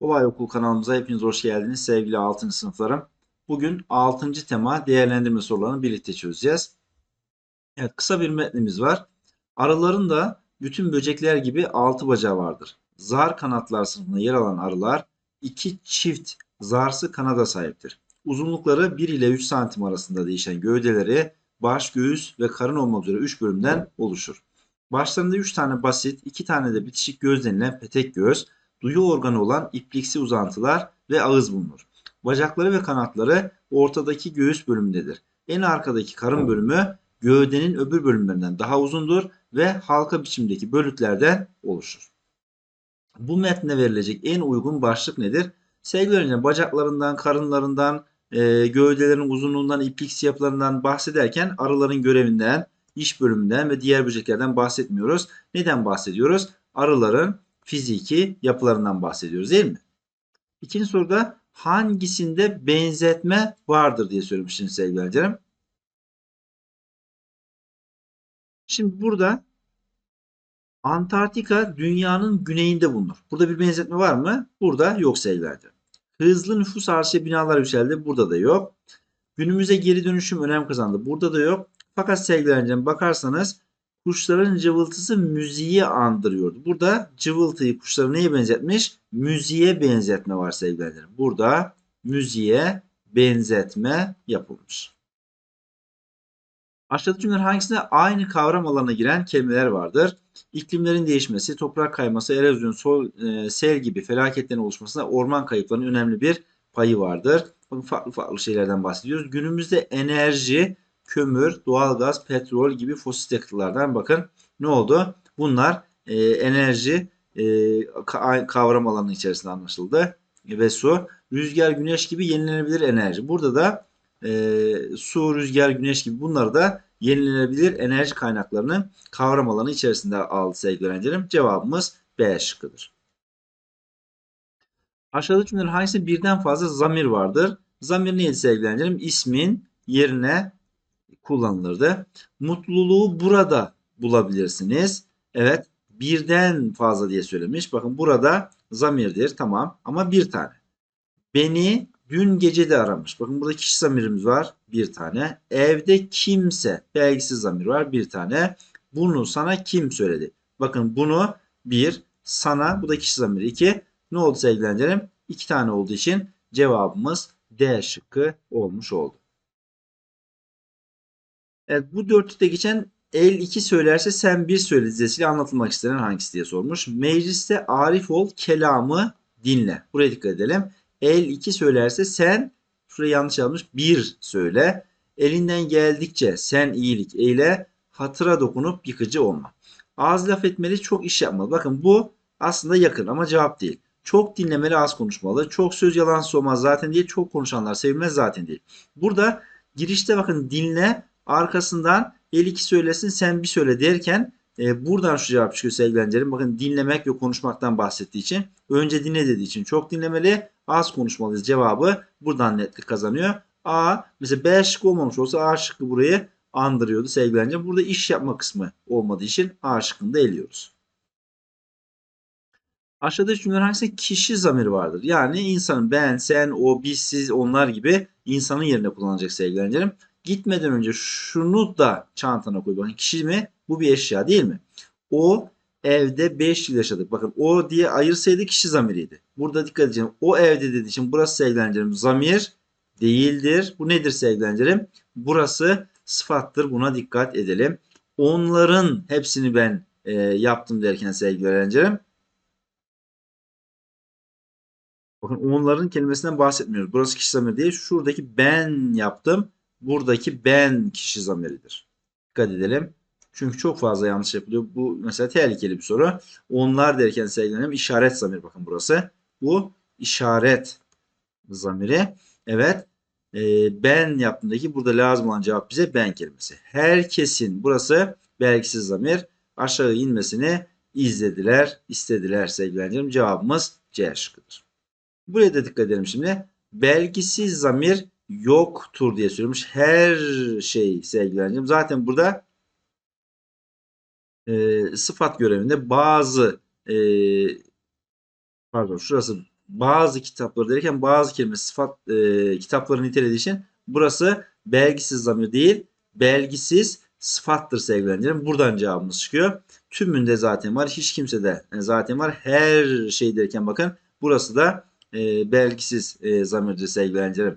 Olay Okul kanalımıza hepiniz hoş geldiniz sevgili 6. sınıflarım. Bugün 6. tema değerlendirme sorularını birlikte çözeceğiz. Evet kısa bir metnimiz var. Arıların da bütün böcekler gibi 6 bacağı vardır. Zar kanatlar sınıfında yer alan arılar iki çift zarsı kanada sahiptir. Uzunlukları 1 ile 3 santim arasında değişen gövdeleri baş, göğüs ve karın olmak üzere 3 bölümden oluşur. Başlarında 3 tane basit, 2 tane de bitişik göz denilen petek göz, duyu organı olan ipliksi uzantılar ve ağız bulunur. Bacakları ve kanatları ortadaki göğüs bölümündedir. En arkadaki karın bölümü gövdenin öbür bölümlerinden daha uzundur ve halka biçimdeki bölüklerden oluşur. Bu metne verilecek en uygun başlık nedir? Sevgili öğrenciler bacaklarından, karınlarından, e, gövdelerin uzunluğundan, ipliksi yapılarından bahsederken arıların görevinden, iş bölümünden ve diğer böceklerden bahsetmiyoruz. Neden bahsediyoruz? Arıların fiziki yapılarından bahsediyoruz değil mi? İkinci soruda hangisinde benzetme vardır diye söylemiştim sevgili öğrencilerim. Şimdi burada Antarktika dünyanın güneyinde bulunur. Burada bir benzetme var mı? Burada yok sevgili. Hızlı nüfus artışı binalar yükseldi. Burada da yok. Günümüze geri dönüşüm önem kazandı. Burada da yok. Fakat sevgili bakarsanız kuşların cıvıltısı müziği andırıyordu. Burada cıvıltıyı kuşları neye benzetmiş? Müziğe benzetme var sevgili. Burada müziğe benzetme yapılmış. Aşağıdaki cümleler hangisinde aynı kavram alanına giren kelimeler vardır? İklimlerin değişmesi, toprak kayması, erozyon, sol, e, sel gibi felaketlerin oluşmasında orman kayıplarının önemli bir payı vardır. Farklı farklı şeylerden bahsediyoruz. Günümüzde enerji, kömür, doğalgaz, petrol gibi fosil yakıtlardan bakın ne oldu? Bunlar e, enerji e, ka- kavram alanı içerisinde anlaşıldı ve su, rüzgar, güneş gibi yenilenebilir enerji. Burada da e, su, rüzgar, güneş gibi bunları da yenilenebilir enerji kaynaklarının kavram alanı içerisinde aldı sevgili öğrencilerim. Cevabımız B şıkkıdır. Aşağıdaki cümlelerin hangisinde birden fazla zamir vardır? Zamir neydi sevgili öğrencilerim? İsmin yerine kullanılırdı. Mutluluğu burada bulabilirsiniz. Evet birden fazla diye söylemiş. Bakın burada zamirdir tamam ama bir tane. Beni dün gece de aramış. Bakın burada kişi zamirimiz var bir tane. Evde kimse belgisiz zamir var bir tane. Bunu sana kim söyledi? Bakın bunu bir sana bu da kişi zamiri iki. Ne oldu sevgili? İki tane olduğu için cevabımız D şıkkı olmuş oldu. Evet bu dörtlükte geçen el 2 söylerse sen bir söyle dizesiyle anlatılmak istenen hangisi diye sormuş. Mecliste arif ol kelamı dinle. Buraya dikkat edelim. El 2 söylerse sen şuraya yanlış yazmış bir söyle. Elinden geldikçe sen iyilik eyle hatıra dokunup yıkıcı olma. Az laf etmeli çok iş yapmalı. Bakın bu aslında yakın ama cevap değil. Çok dinlemeli az konuşmalı. Çok söz yalan olmaz zaten değil. Çok konuşanlar sevilmez zaten değil. Burada girişte bakın dinle arkasından el iki söylesin sen bir söyle derken e, buradan şu cevap çıkıyor sevgili. Bakın dinlemek ve konuşmaktan bahsettiği için önce dinle dediği için çok dinlemeli az konuşmalıyız cevabı buradan netlik kazanıyor. A mesela B şıkkı olmamış olsa A şıkkı burayı andırıyordu sevgili. Burada iş yapma kısmı olmadığı için A şıkkını da eliyoruz. Aşağıdaki cümleler hangisinde kişi zamiri vardır? Yani insanın ben, sen, o, biz, siz, onlar gibi insanın yerine kullanacak sevgili. Gitmeden önce şunu da çantana koy. Bakın kişi mi? Bu bir eşya değil mi? O evde 5 yıl yaşadık. Bakın o diye ayırsaydı kişi zamiriydi. Burada dikkat edeceğim. O evde dediği için burası sevgili öğrencilerim zamir değildir. Bu nedir sevgili öğrencilerim? Burası sıfattır. Buna dikkat edelim. Onların hepsini ben e, yaptım derken sevgili. Bakın onların kelimesinden bahsetmiyoruz. Burası kişi zamiri değil. Şuradaki ben yaptım. Buradaki ben kişi zamiridir. Dikkat edelim. Çünkü çok fazla yanlış yapılıyor. Bu mesela tehlikeli bir soru. Onlar derken sevgilerim işaret zamiri bakın burası. Bu işaret zamiri. Evet. E, ben yaptığımdaki burada lazım olan cevap bize ben kelimesi. Herkesin burası belgisiz zamir. Aşağı inmesini izlediler, istediler sevgilerim. Cevabımız C şıkkıdır. Buraya da dikkat edelim şimdi. Belgisiz zamir yoktur diye söylemiş. Her şey sevgilerim. Zaten burada e, sıfat görevinde bazı e, pardon şurası bazı kitapları derken bazı kelime sıfat e, kitapları nitelediği için burası belgisiz zamir değil belgisiz sıfattır sevgili. Buradan cevabımız çıkıyor. Tümünde zaten var. Hiç kimsede zaten var. Her şey derken bakın burası da e, belgisiz e, zamirdir sevgili.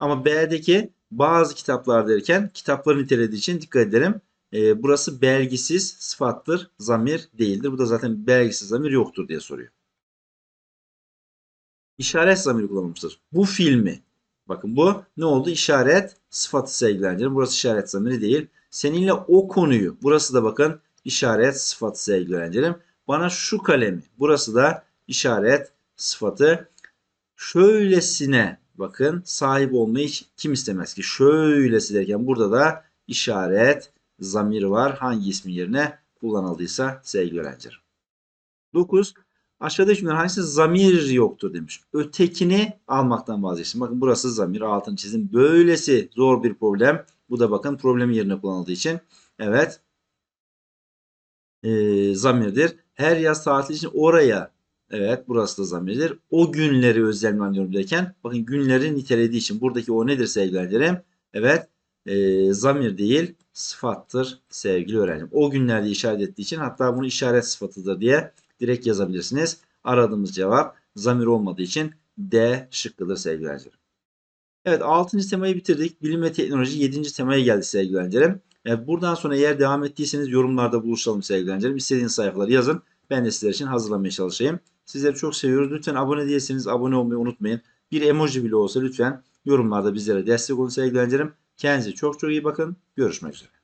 Ama B'deki bazı kitaplar derken kitapları nitelediği için dikkat edelim. E, burası belgisiz sıfattır, zamir değildir. Bu da zaten belgisiz zamir yoktur diye soruyor. İşaret zamiri kullanılmıştır. Bu filmi, bakın bu ne oldu? İşaret sıfatı sevgili öğrencilerim. Burası işaret zamiri değil. Seninle o konuyu, burası da bakın işaret sıfatı sevgili öğrencilerim. Bana şu kalemi, burası da işaret sıfatı. Şöylesine bakın sahip olmayı kim istemez ki? Şöylesi derken burada da işaret zamir var. Hangi ismin yerine kullanıldıysa sevgili öğrencilerim. 9. Aşağıda cümleler hangisi zamir yoktur demiş. Ötekini almaktan vazgeçtim. Bakın burası zamir. Altını çizim. Böylesi zor bir problem. Bu da bakın problemin yerine kullanıldığı için. Evet. Ee, zamirdir. Her yaz tatili için oraya Evet burası da zamirdir. O günleri özellikle derken bakın günleri nitelediği için buradaki o nedir sevgili Evet e, zamir değil sıfattır sevgili öğrencim. O günlerde işaret ettiği için hatta bunu işaret sıfatıdır diye direkt yazabilirsiniz. Aradığımız cevap zamir olmadığı için D şıkkıdır sevgili öğrencilerim. Evet 6. temayı bitirdik. Bilim ve teknoloji 7. temaya geldi sevgili öğrencilerim. Evet, buradan sonra eğer devam ettiyseniz yorumlarda buluşalım sevgili öğrencilerim. İstediğiniz sayfaları yazın. Ben de sizler için hazırlamaya çalışayım. Sizleri çok seviyoruz. Lütfen abone değilseniz abone olmayı unutmayın. Bir emoji bile olsa lütfen yorumlarda bizlere destek olun sevgili öğrencilerim. Kendinize çok çok iyi bakın. Görüşmek üzere.